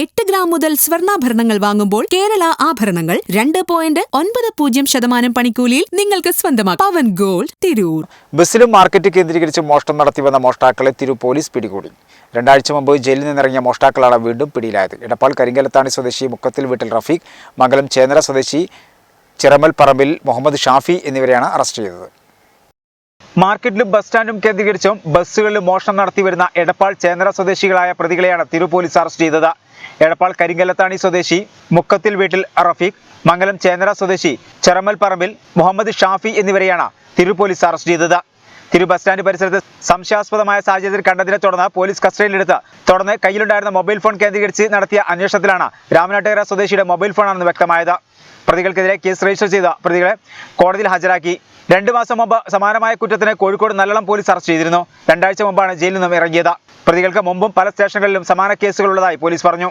എട്ട് ഗ്രാം മുതൽ സ്വർണാഭരണങ്ങൾ വാങ്ങുമ്പോൾ കേരള ആഭരണങ്ങൾ രണ്ട് പോയിന്റ് ഒൻപത് പൂജ്യം ശതമാനം പണിക്കൂലിയിൽ നിങ്ങൾക്ക് സ്വന്തമാക്കാം. പവൻ ഗോൾഡ് തിരൂർ. ബസ്സിലും മാർക്കറ്റ് കേന്ദ്രീകരിച്ച് മോഷണം നടത്തിവന്ന മോഷ്ടാക്കളെ തിരു പോലീസ് പിടികൂടി. രണ്ടാഴ്ച മുമ്പ് ജയിലിൽ നിന്നിറങ്ങിയ മോഷ്ടാക്കളാണ് വീണ്ടും പിടിയിലായത്. ഇടപ്പാൾ കരിങ്കലത്താണി സ്വദേശി മുക്കത്തിൽ വീട്ടിൽ റഫീഖ് മംഗലം ചേന്നര സ്വദേശി ചിറമൽ പറമ്പിൽ മുഹമ്മദ് ഷാഫി എന്നിവരെയാണ് അറസ്റ്റ് ചെയ്തത്. മാർക്കറ്റിലും ബസ് സ്റ്റാൻഡും കേന്ദ്രീകരിച്ചും ബസ്സുകളിൽ മോഷണം നടത്തി വരുന്ന എടപ്പാൾ ചേന്ദ്ര സ്വദേശികളായ പ്രതികളെയാണ് തിരു പോലീസ് അറസ്റ്റ് ചെയ്തത്. എടപ്പാൾ കരിങ്കല്ലത്താണി സ്വദേശി മുക്കത്തിൽ വീട്ടിൽ റഫീഖ് മംഗലം ചേന്ദ്ര സ്വദേശി ചെറമൽ പറമ്പിൽ മുഹമ്മദ് ഷാഫി എന്നിവരെയാണ് തിരു പോലീസ് അറസ്റ്റ് ചെയ്തത്. തിരു ബസ് സ്റ്റാൻഡ് പരിസരത്ത് സംശയാസ്പദമായ സാഹചര്യത്തിൽ കണ്ടതിനെ തുടർന്ന് പോലീസ് കസ്റ്റഡിയിലെടുത്ത് തുടർന്ന് കയ്യിലുണ്ടായിരുന്ന മൊബൈൽ ഫോൺ കേന്ദ്രീകരിച്ച് നടത്തിയ അന്വേഷണത്തിലാണ് രാമനാട്ടുകര സ്വദേശിയുടെ മൊബൈൽ ഫോണാണെന്ന് വ്യക്തമായത്. പ്രതികൾക്കെതിരെ കേസ് രജിസ്റ്റർ ചെയ്ത പ്രതികളെ കോടതിയിൽ ഹാജരാക്കി. രണ്ടു മാസം മുമ്പ് സമാനമായ കുറ്റത്തിന് കോഴിക്കോട് നല്ലളം പോലീസ് അറസ്റ്റ് ചെയ്തിരുന്നു. രണ്ടാഴ്ച മുമ്പാണ് ജയിലിൽ നിന്നും ഇറങ്ങിയത്. പ്രതികൾക്ക് മുമ്പും പല സ്റ്റേഷനുകളിലും സമാന കേസുകളുള്ളതായി പോലീസ് പറഞ്ഞു.